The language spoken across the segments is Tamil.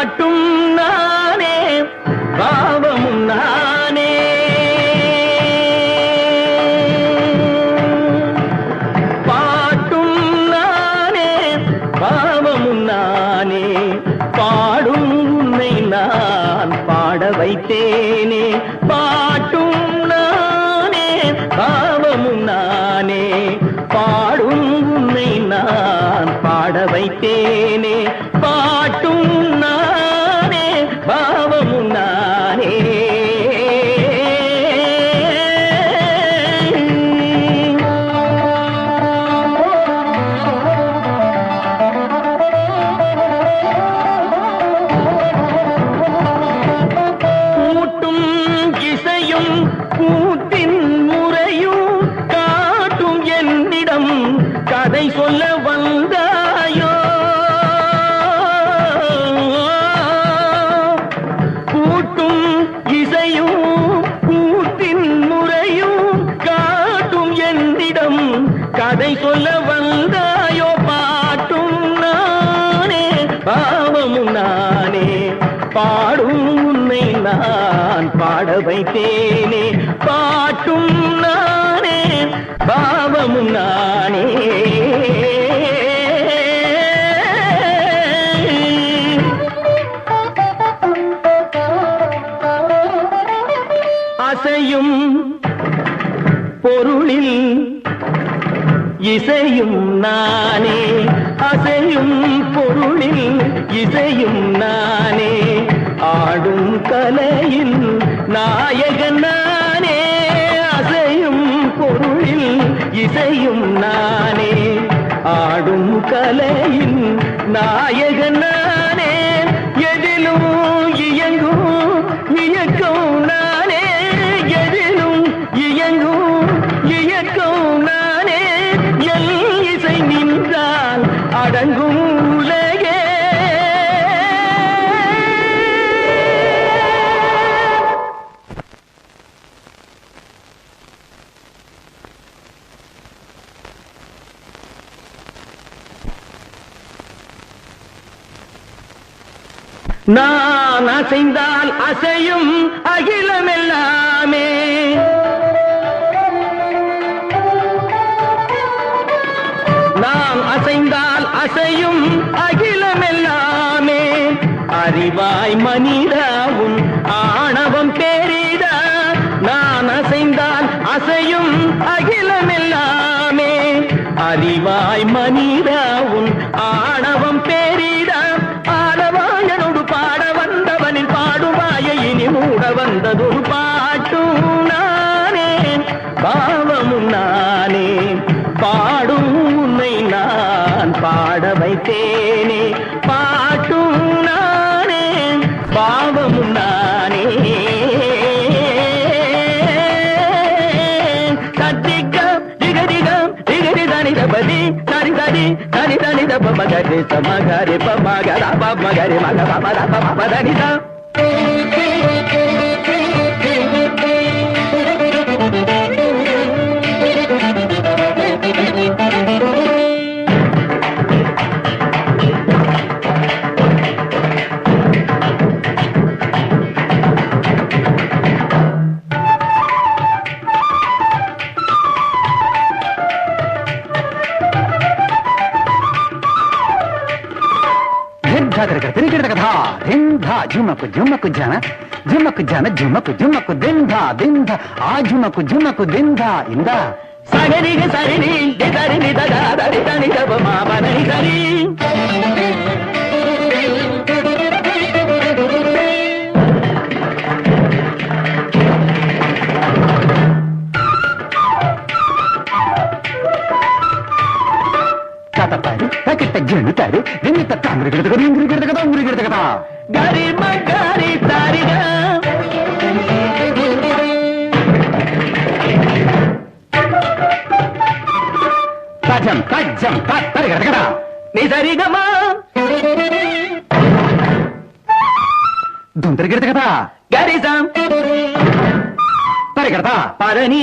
பாட்டும் நானே பாவமும் நானே. பாட்டும் நானே பாவமும் நானே. பாடும் உன்னை நான் பாட வைத்தேனே. பாட்டும் நானே பாவமும் நானே. பாடும் உன்னை நான் பாட வைத்தேனே. நானே பாடும் உன்னை நான் பாட வைத்தேனே பாட்டும் நானே பாவமும் நானே. அசையும் பொருளில் இசையும் நானே. அசையும் பொருளில் இசையும் நானே. ஆடும் கலையில் நாயகன் நானே. அசையும் பொருளில் இசையும் நானே. ஆடும் கலை நான் அசைந்தால் அசையும் அகிலமெல்லாமே. நான் அசைந்தால் அசையும் அகிலமெல்லாமே. அறிவாய் மனிதாவும் ஆணவம் பேரிடா. நான் அசைந்தால் அசையும் அகிலமெல்லாமே. அறிவாய் மனிதாவும் ஆணவம் పడితేనే పాటున్నానే భావమున్నానే సద్దిగ్గం దిగదిగం దిగది దాని దబది దాని దాని దాని దాని దబ మగరి సమగరి పమగర పమగరి మగ పమ దబ పమ దనిదా ధా ధిన్ ధా ఝుమకు ఝుమకు జన ఝుమకు జన ఝుమకు ఝుమకు దిన్ ధా దిన్ ధా ఆ ఝుమకు ఝుమకు దిన్ ధా ఇందా. సగరి సరి సరి సరి సరి సరి సరి సరి. గారు నిన్ను తట్ట అంగిరిగిడత కదా ఇంగిరిగిడత కదా ఉంగిరిగిడత కదా. గారి గారి సారిగా. తజం తజ్జం తరిగడత కదా. నీ సరిగమా దొంతరిగిడత కదా. గారి సాం. తరిగడత పదని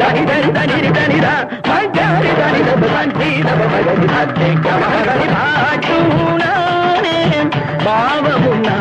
దని దని దని దని రా మంచారి దని దబ మంచి దబ మగని అత్తే కమగని భాచునానే భావమున్నా